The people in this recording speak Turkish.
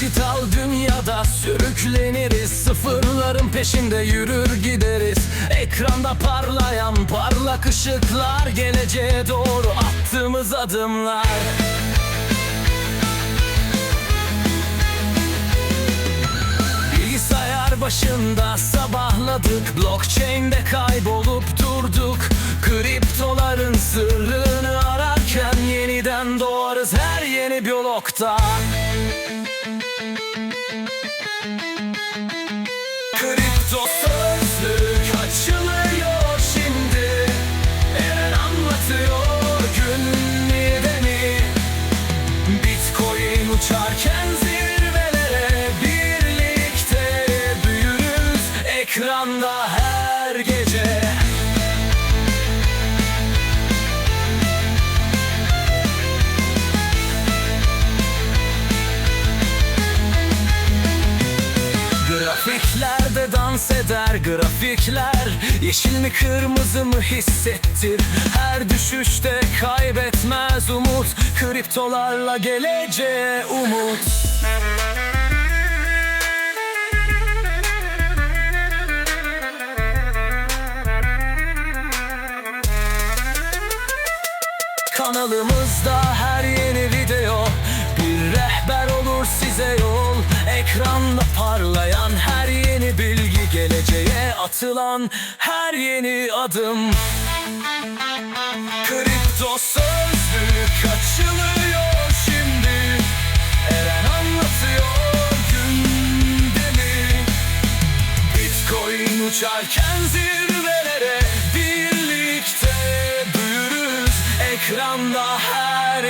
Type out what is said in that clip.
Dijital dünyada sürükleniriz Sıfırların peşinde yürür gideriz. Ekranda parlayan parlak ışıklar Geleceğe doğru attığımız adımlar. Bilgisayar başında sabahladık Blockchain'de kaybolup durduk. Kriptoların sırrını ararken Yeniden doğarız her yeni blokta Kripto Grafiklerde dans eder grafikler. Yeşil mi kırmızı mı hissettir? Her düşüşte kaybetmez umut. Kriptolarla geleceğe umut. Kanalımızda her yeni atılan her yeni adım. Kripto sözlük açılıyor şimdi. Eren anlatıyor gündemi. Bitcoin uçarken zirvelere birlikte büyürüz Ekranda her